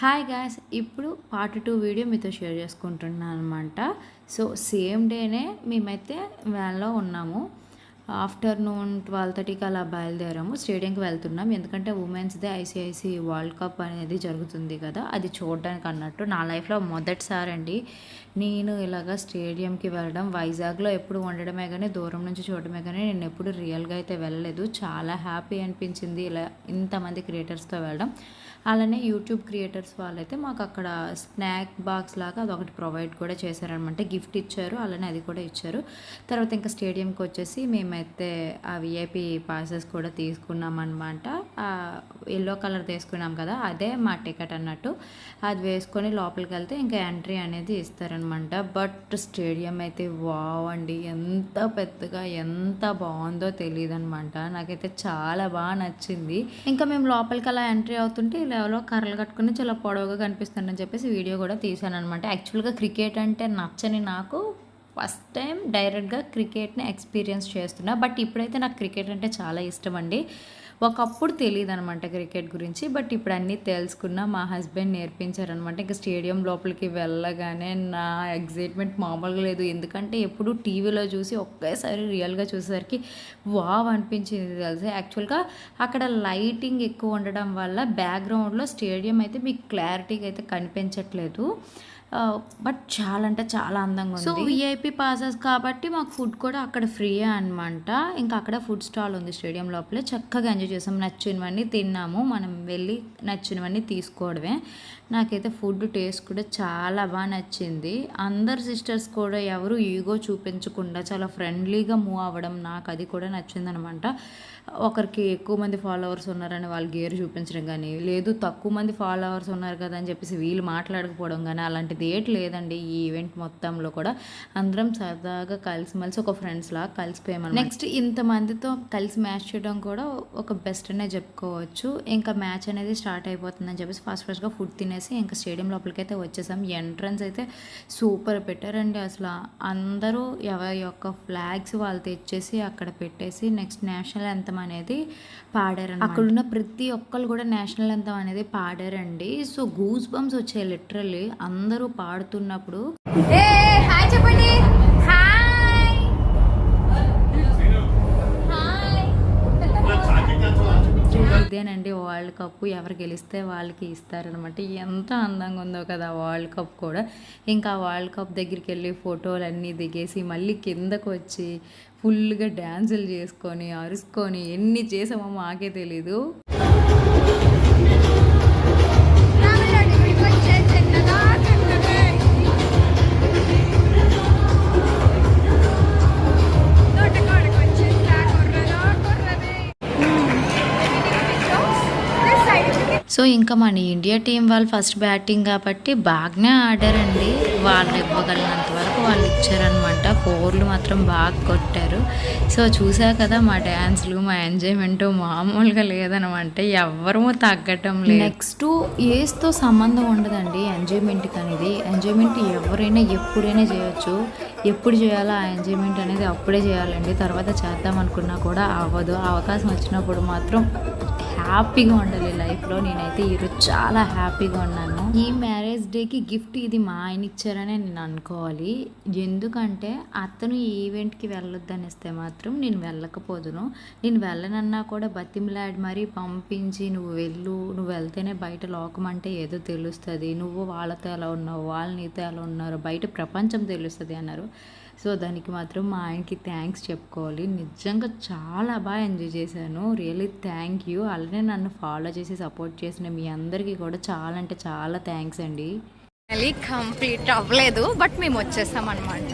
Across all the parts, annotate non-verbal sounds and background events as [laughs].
Hi guys ఇప్పుడు part two video మీతో share చేసుకుంటున్నాను అనమాట సో సేమ్ డేనే మేమైతే వ్యాన్లో ఉన్నాము. ఆఫ్టర్నూన్ ట్వెల్వ్ థర్టీకి అలా బయలుదేరాము. స్టేడియంకి వెళ్తున్నాం. ఎందుకంటే women's day ICC world cup అనేది జరుగుతుంది కదా. అది చూడడానికి అన్నట్టు నా లైఫ్లో మొదటిసారి అండి. నేను ఇలాగ స్టేడియంకి వెళ్ళడం వైజాగ్లో ఎప్పుడు ఉండడమే కానీ దూరం నుంచి చూడడమే కానీ నేను ఎప్పుడు రియల్గా అయితే వెళ్ళలేదు. చాలా హ్యాపీ అనిపించింది. ఇలా ఇంతమంది క్రియేటర్స్తో వెళ్ళడం. అలానే యూట్యూబ్ క్రియేటర్స్ వాళ్ళైతే మాకు అక్కడ స్నాక్ బాక్స్ లాగా అదొకటి ప్రొవైడ్ కూడా చేశారనమాట. గిఫ్ట్ ఇచ్చారు అలానే అది కూడా ఇచ్చారు. తర్వాత ఇంకా స్టేడియంకి వచ్చేసి మేమైతే ఆ విఐపి పాసెస్ కూడా తీసుకున్నాం అనమాట ఎల్లో కలర్ తీసుకున్నాం కదా అదే మా టికెట్ అన్నట్టు. అది వేసుకొని లోపలికి వెళ్తే ఇంకా ఎంట్రీ అనేది ఇస్తారనమాట. బట్ స్టేడియం అయితే వావ్ అండి. ఎంత పెద్దగా ఎంత బాగుందో తెలియదు అనమాట నాకైతే చాలా బాగా నచ్చింది. ఇంకా మేము లోపలికి అలా ఎంట్రీ అవుతుంటే లెవెల్లో కర్రలు కట్టుకుని చాలా పొడవుగా కనిపిస్తుందని చెప్పేసి వీడియో కూడా తీశాను అనమాట యాక్చువల్గా క్రికెట్ అంటే నచ్చని నాకు ఫస్ట్ టైం డైరెక్ట్గా క్రికెట్ని ఎక్స్పీరియన్స్ చేస్తున్నా. బట్ ఇప్పుడైతే నాకు క్రికెట్ అంటే చాలా ఇష్టం అండి. ఒకప్పుడు తెలియదు అనమాట క్రికెట్ గురించి బట్ ఇప్పుడు అన్నీ తెలుసుకున్నా మా హస్బెండ్ నేర్పించారనమాట ఇంకా స్టేడియం లోపలికి వెళ్ళగానే నా ఎగ్జైట్మెంట్ మామూలుగా లేదు. ఎందుకంటే ఎప్పుడు టీవీలో చూసి ఒకేసారి రియల్గా చూసేసరికి వావ్ అనిపించింది తెలుసు. యాక్చువల్గా అక్కడ లైటింగ్ ఎక్కువ ఉండడం వల్ల బ్యాక్గ్రౌండ్లో స్టేడియం అయితే మీకు క్లారిటీగా అయితే కనిపించట్లేదు. బట్ చాలా అంటే చాలా అందంగా ఉంది. సో విఐపి పాసెస్ కాబట్టి మాకు ఫుడ్ కూడా అక్కడ ఫ్రీ అనమాట ఇంకా అక్కడ ఫుడ్ స్టాల్ ఉంది స్టేడియం లోపలే. చక్కగా ఎంజాయ్ చేసాం. నచ్చినవన్నీ తిన్నాము. మనం వెళ్ళి నచ్చినవన్నీ తీసుకోవడమే. నాకైతే ఫుడ్ టేస్ట్ కూడా చాలా బాగా నచ్చింది. అందరు సిస్టర్స్ కూడా ఎవరు ఈగో చూపించకుండా చాలా ఫ్రెండ్లీగా మూవ్ అవ్వడం నాకు అది కూడా నచ్చిందనమాట ఒకరికి ఎక్కువ మంది ఫాలోవర్స్ ఉన్నారని వాళ్ళు గేర్ చూపించడం కానీ లేదు తక్కువ మంది ఫాలోవర్స్ ఉన్నారు కదా అని చెప్పేసి వీళ్ళు మాట్లాడకపోవడం కానీ అలాంటిది ఏటి లేదండి ఈ ఈవెంట్ మొత్తంలో కూడా. అందరం సరదాగా కలిసిమెలిసి ఒక ఫ్రెండ్స్ లాగా కలిసిపోయామని నెక్స్ట్ ఇంతమందితో కలిసి మ్యాచ్ చేయడం కూడా ఒక బెస్ట్ అనే చెప్పుకోవచ్చు. ఇంకా మ్యాచ్ అనేది స్టార్ట్ అయిపోతుందని చెప్పేసి ఫస్ట్ ఫస్ట్గా ఫుడ్ తినేసి ఇంకా స్టేడియం లోపలికి అయితే వచ్చేసాం. ఎంట్రన్స్ అయితే సూపర్ పెట్టారండి అసలు. అందరూ ఎవరి యొక్క ఫ్లాగ్స్ వాళ్ళు తెచ్చేసి అక్కడ పెట్టేసి నెక్స్ట్ నేషనల్ ఎంతం అనేది పాడారు అక్కడ ఉన్న ప్రతి ఒక్కరు కూడా నేషనల్ ఎంతం అనేది పాడారండి. సో గూస్ బంప్స్ వచ్చాయి లిటరల్లీ అందరూ పాడుతున్నప్పుడు చెప్పండి. ఇదేనండి వరల్డ్ కప్. ఎవరు గెలిస్తే వాళ్ళకి ఇస్తారనమాట ఎంత అందంగా ఉందో కదా వరల్డ్ కప్ కూడా. ఇంకా వరల్డ్ కప్ దగ్గరికి వెళ్ళి ఫోటోలు అన్నీ దిగేసి మళ్ళీ కిందకు వచ్చి ఫుల్గా డ్యాన్సులు చేసుకొని అరుసుకొని ఎన్ని చేసామో మాకే తెలీదు. సో ఇంకా మన ఇండియా టీం వాళ్ళు ఫస్ట్ బ్యాటింగ్ కాబట్టి బాగానే ఆడారండి. వాళ్ళు ఇవ్వగలిగినంత వరకు వాళ్ళు ఇచ్చారనమాట ఫోర్లు మాత్రం బాగా కొట్టారు. సో చూసా కదా మా డ్యాన్స్లు మా ఎంజాయ్మెంట్ మామూలుగా లేదనమాట ఎవ్వరూ తగ్గటం లేదు. నెక్స్ట్ ఏజ్తో సంబంధం ఉండదండి ఎంజాయ్మెంట్కి అనేది ఎంజాయ్మెంట్ ఎవరైనా ఎప్పుడైనా చేయొచ్చు. ఎప్పుడు చేయాలో ఆ ఎంజాయ్మెంట్ అనేది అప్పుడే చేయాలండి. తర్వాత చేద్దాం అనుకున్నా కూడా అవ్వదు. అవకాశం వచ్చినప్పుడు మాత్రం హ్యాపీగా ఉండాలి లైఫ్లో నేనైతే ఈరోజు చాలా హ్యాపీగా ఉన్నాను. ఈ మ్యారేజ్ డేకి గిఫ్ట్ ఇది మా ఆయన ఇచ్చారనే నేను అనుకోవాలి. ఎందుకంటే అతను ఈ ఈవెంట్కి వెళ్ళొద్దని ఇస్తే మాత్రం నేను వెళ్ళకపోదును. నేను వెళ్ళనన్నా కూడా బతిమలాడి మరీ పంపించి నువ్వు వెళ్ళు నువ్వు వెళ్తేనే బయట లోకం అంటే ఏదో తెలుస్తుంది. నువ్వు వాళ్ళతో ఎలా ఉన్నావు వాళ్ళు నీతో ఎలా ఉన్నారు బయట ప్రపంచం తెలుస్తుంది అన్నారు. సో దానికి మాత్రం మా ఆయనకి థ్యాంక్స్ చెప్పుకోవాలి. నిజంగా చాలా బాగా ఎంజాయ్ చేశాను. Really thank you. అలానే నన్ను ఫాలో చేసి సపోర్ట్ చేసిన మీ అందరికీ కూడా చాలా అంటే చాలా థ్యాంక్స్ అండి. ఫైనలీ కంప్లీట్ అవ్వలేదు బట్ మేము వచ్చేస్తాం అనమాట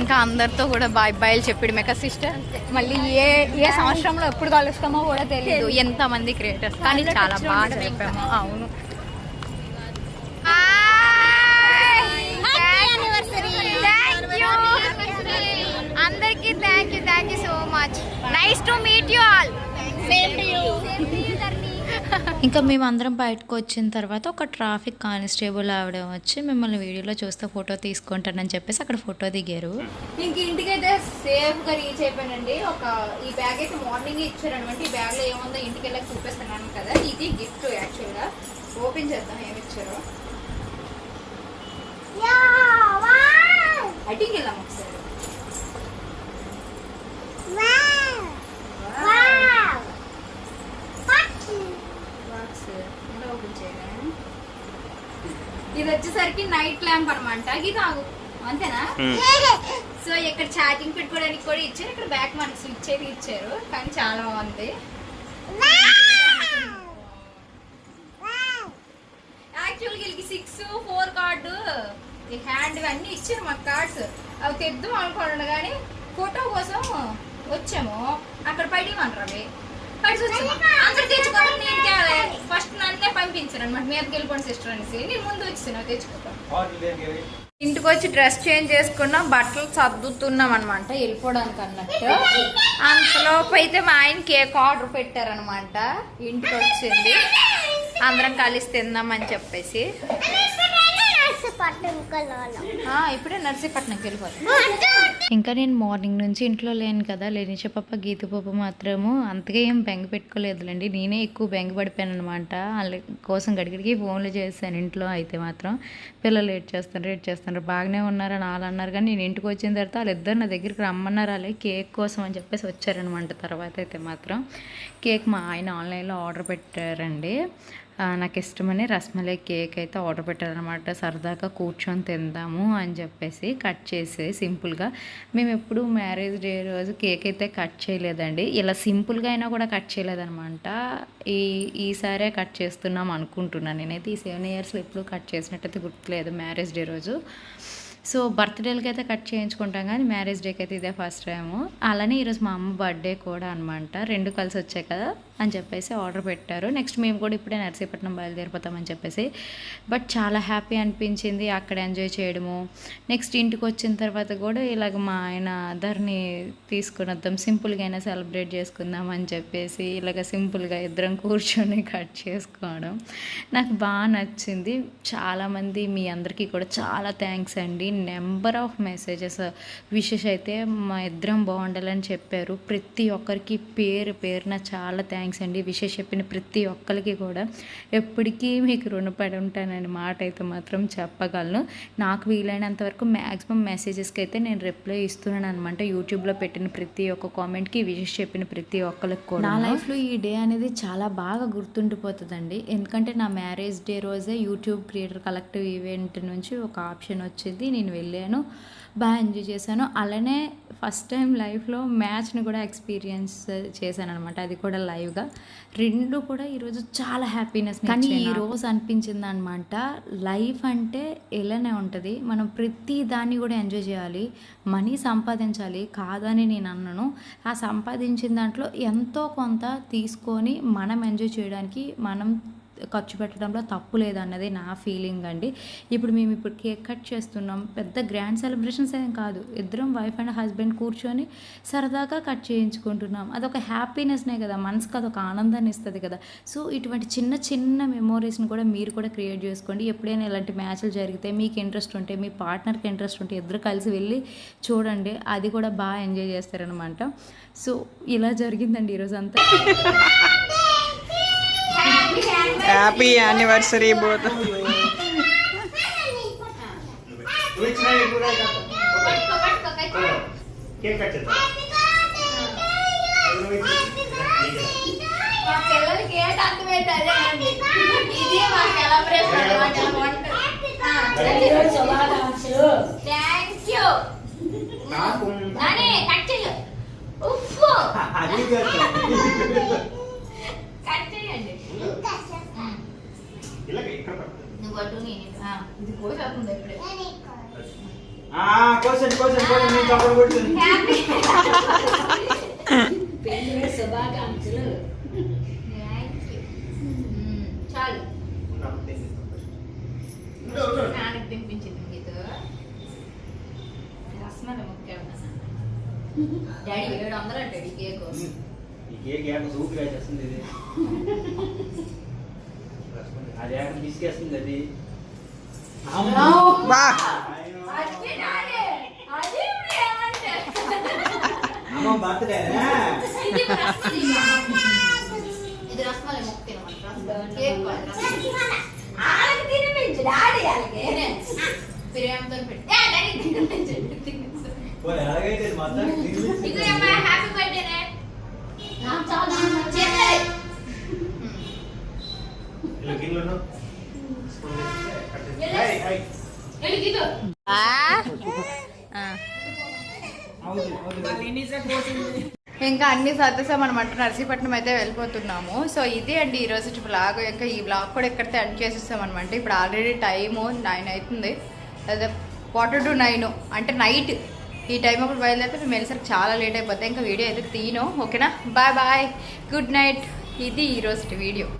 ఇంకా అందరితో కూడా బాయ్ బాయ్లు చెప్పడమే కదా సిస్టర్. మళ్ళీ ఏ ఏ సంవత్సరంలో ఎప్పుడు కలుస్తామో కూడా తెలియదు ఎంత మంది క్రియేటర్స్ కానీ చాలా బాగా చెప్పాము. అవును. అందరికి thank you thank you so much nice to meet you all same to you ఇంకా మేము అందరం బయటకు వచ్చిన తర్వాత ఒక ట్రాఫిక్ కానిస్టేబుల్ ఆవిడ వచ్చి మిమ్మల్ని వీడియోలో చూస్తే ఫోటో తీసుకుంటానని చెప్పేసి అక్కడ ఫోటో దిగారు. ఇంక ఇంటికైతే సేఫ్గా రీచ్ అయిపోయానండి. ఒక ఈ బ్యాగ్ అయితే మార్నింగ్ ఇచ్చారనమాట. ఈ బ్యాగ్లో ఏముందో ఇంటికి వెళ్ళి చూపిస్తున్నాను కదా. ఇది గిఫ్ట్ యాక్చువల్గా. ఓపెన్ చేద్దాం ఏమి ఇచ్చారో అటికి వెళ్ళాం ఒకసారి బాక్స్ ఎలా ఓపెన్ చేయలే ఇది వచ్చేసరికి నైట్ ల్యాంప్ అనమాట ఇది ఆగు అంతేనా? సో ఇక్కడ ఛార్జింగ్ పెట్టుకోవడానికి కూడా ఇచ్చారు. ఇక్కడ బ్యాక్ మనకి స్విచ్ అయితే ఇచ్చారు. కానీ చాలా బాగుంది. యాక్చువల్గా వీళ్ళకి సిక్స్ ఫోర్ కార్డు ఈ హ్యాండ్ అన్ని ఇచ్చారు మాకు కార్డ్స్ అవి తెద్దాం అనుకోండి కానీ ఫోటో కోసం వచ్చాము. అక్కడ పడిమంటారు అవి? పడిసి వచ్చాము? అందరు తెచ్చుకోవాలి. నేను ఫస్ట్ నన్నే పంపించారు అనమాట మీదకి వెళ్ళిపోండి సిస్టర్ అనేసి. నేను ముందు వచ్చాను తెచ్చుకోతాను ఇంటికి వచ్చి డ్రెస్ చేంజ్ చేసుకున్నాం బట్టలు సర్దుతున్నాం అనమాట వెళ్ళిపోవడానికి అన్నట్టు. అంతలోపు అయితే మా ఆయన కేక్ ఆర్డర్ పెట్టారనమాట ఇంటికి వచ్చింది అందరం కలిసి తిందామని చెప్పేసి. ఇప్పుడే నర్సీపట్నంకి వెళ్ళిపోతాం. ఇంకా నేను మార్నింగ్ నుంచి ఇంట్లో లేను కదా లేనిచ పప్ప గీత పప్పు మాత్రము అంతగా ఏం బెంగ పెట్టుకోలేదులేండి. నేనే ఎక్కువ బెంగ పడిపోయాను అనమాట వాళ్ళ కోసం గడిగడికి ఫోన్లు చేశాను ఇంట్లో అయితే మాత్రం. పిల్లలు లేట్ చేస్తారు లేట్ చేస్తారు బాగానే ఉన్నారని వాళ్ళు అన్నారు. కానీ నేను ఇంటికి వచ్చిన తర్వాత వాళ్ళిద్దరు నా దగ్గరికి రమ్మన్నారు వాళ్ళే కేక్ కోసం అని చెప్పేసి వచ్చారనమాట తర్వాత అయితే మాత్రం. కేక్ మా ఆయన ఆన్లైన్లో ఆర్డర్ పెట్టారండి. నాకు ఇష్టమని రస్మలై కేక్ అయితే ఆర్డర్ పెట్టారనమాట సరదాగా కూర్చొని తిందాము అని చెప్పేసి కట్ చేసి సింపుల్గా. మేము ఎప్పుడు మ్యారేజ్ డే రోజు కేక్ అయితే కట్ చేయలేదండి. ఇలా సింపుల్గా అయినా కూడా కట్ చేయలేదనమాట ఈ ఈసారే కట్ చేస్తున్నాం అనుకుంటున్నాను నేనైతే ఈ సెవెన్ ఇయర్స్లో ఎప్పుడు కట్ చేసినట్టయితే గుర్తులేదు మ్యారేజ్ డే రోజు. సో బర్త్డేలకి అయితే కట్ చేయించుకుంటాం కానీ మ్యారేజ్ డేకి అయితే ఇదే ఫస్ట్ టైము. అలానే ఈరోజు మా అమ్మ బర్త్డే కూడా అనమాట రెండు కలిసి వచ్చాయి కదా. అని చెప్పేసి ఆర్డర్ పెట్టారు. నెక్స్ట్ మేము కూడా ఇప్పుడే నర్సీపట్నం బయలుదేరిపోతామని చెప్పేసి. బట్ చాలా హ్యాపీ అనిపించింది అక్కడ ఎంజాయ్ చేయడము. నెక్స్ట్ ఇంటికి వచ్చిన తర్వాత కూడా ఇలాగ మా ఆయన అదర్ని తీసుకుని వద్దాం సింపుల్గా అయినా సెలబ్రేట్ చేసుకుందాం అని చెప్పేసి ఇలాగ సింపుల్గా ఇద్దరం కూర్చొని [laughs] కట్ చేసుకోవడం నాకు బాగా నచ్చింది. చాలామంది మీ అందరికీ కూడా చాలా థ్యాంక్స్ అండి. నెంబర్ ఆఫ్ మెసేజెస్ విషెస్ అయితే మా ఇద్దరం బాగుండాలని చెప్పారు. ప్రతి ఒక్కరికి పేరు పేరున చాలా థ్యాంక్స్. థ్యాంక్స్ అండి. విషయం చెప్పిన ప్రతి ఒక్కరికి కూడా. ఎప్పటికీ మీకు రుణపడి ఉంటానని మాట అయితే మాత్రం చెప్పగలను. నాకు వీలైనంత వరకు మ్యాక్సిమం మెసేజెస్కి అయితే నేను రిప్లై ఇస్తున్నాను అనమాట యూట్యూబ్లో పెట్టిన ప్రతి ఒక్క కామెంట్కి విషయం చెప్పిన ప్రతి ఒక్కరికి కూడా. నా లైఫ్లో ఈ డే అనేది చాలా బాగా గుర్తుండిపోతుందండి. ఎందుకంటే నా మ్యారేజ్ డే రోజే యూట్యూబ్ క్రియేటర్ కలెక్టివ్ ఈవెంట్ నుంచి ఒక ఆప్షన్ వచ్చింది. నేను వెళ్ళాను బాగా ఎంజాయ్ చేశాను. అలానే ఫస్ట్ టైం లైఫ్లో మ్యాచ్ని కూడా ఎక్స్పీరియన్స్ చేశాను అనమాట అది కూడా లైవ్గా. రెండు కూడా ఈరోజు చాలా హ్యాపీనెస్ కానీ ఈ రోజు అనిపించింది అనమాట లైఫ్ అంటే ఇలానే ఉంటుంది. మనం ప్రతి దాన్ని కూడా ఎంజాయ్ చేయాలి మనీ సంపాదించాలి కాదని నేను అన్నాను. ఆ సంపాదించిన దాంట్లో ఎంతో కొంత తీసుకొని మనం ఎంజాయ్ చేయడానికి మనం ఖర్చు పెట్టడంలో తప్పు లేదన్నది నా ఫీలింగ్ అండి. ఇప్పుడు మేము ఇప్పుడు కేక్ కట్ చేస్తున్నాం. పెద్ద గ్రాండ్ సెలబ్రేషన్స్ ఏం కాదు. ఇద్దరం వైఫ్ అండ్ హస్బెండ్ కూర్చొని సరదాగా కట్ చేయించుకుంటున్నాం. అదొక హ్యాపీనెస్నే కదా. మనసుకు అదొక ఆనందాన్ని ఇస్తుంది కదా. సో ఇటువంటి చిన్న చిన్న మెమోరీస్ని కూడా మీరు కూడా క్రియేట్ చేసుకోండి. ఎప్పుడైనా ఇలాంటి మ్యాచ్లు జరిగితే మీకు ఇంట్రెస్ట్ ఉంటే మీ పార్ట్నర్కి ఇంట్రెస్ట్ ఉంటే ఇద్దరు కలిసి వెళ్ళి చూడండి. అది కూడా బాగా ఎంజాయ్ చేస్తారనమాట. సో ఇలా జరిగిందండి ఈరోజు అంతా హ్యాపీ యానివర్సరీ బోత్ మా పిల్లలకి ఏంటి అర్థమైతే అదేనండి ఇది మా సెలబ్రేషన్ అన్నమాట వంట థ్యాంక్ యూ నాని కట్ చెయ్యి ఉప్పు కట్ చేయండి ఆ, ఇది కోసేస్తుంది ఇప్పుడే. కోసండి కోసండి కోసండి నేను చప్పలు కొడుతుంది. హ్యాపీ. చాలు. నాన్నకి తినిపించింది గీత రసమల ముఖ్యం డాడీ ఏడు వందలు ఈ కేక్. ఈ కేక్ సూపర్ చేస్తుంది ఇది. తీసుకేస్తుంది అది? అమ్మ బర్త్డే ఇది రసమలై. రసమలై. కేక్. ప్రేమతో పెట్టు. హ్యాపీ బర్త్డేనే. చేయాలి. వెళ్ళి దిగు. ఆ? ఆ. ఇంకా అన్ని సర్దేశామన్నమాట నర్సీపట్నం అయితే వెళ్ళిపోతున్నాము. సో ఇది అండి ఈరోజు బ్లాగ్ ఇంకా ఈ బ్లాగ్ కూడా ఎక్కడితే ఎండ్ అనమాట ఇప్పుడు ఆల్రెడీ టైము నైన్ అవుతుంది అదే క్వార్టర్ టు నైన్ అంటే నైట్ ఈ టైం అప్పుడు బయలుదేరితే మేము వెళ్ళేసరికి చాలా లేట్ అయిపోతాయి. ఇంకా వీడియో అయితే తీను. ఓకేనా? బాయ్ బాయ్ గుడ్ నైట్ ఇది ఈరోజు వీడియో.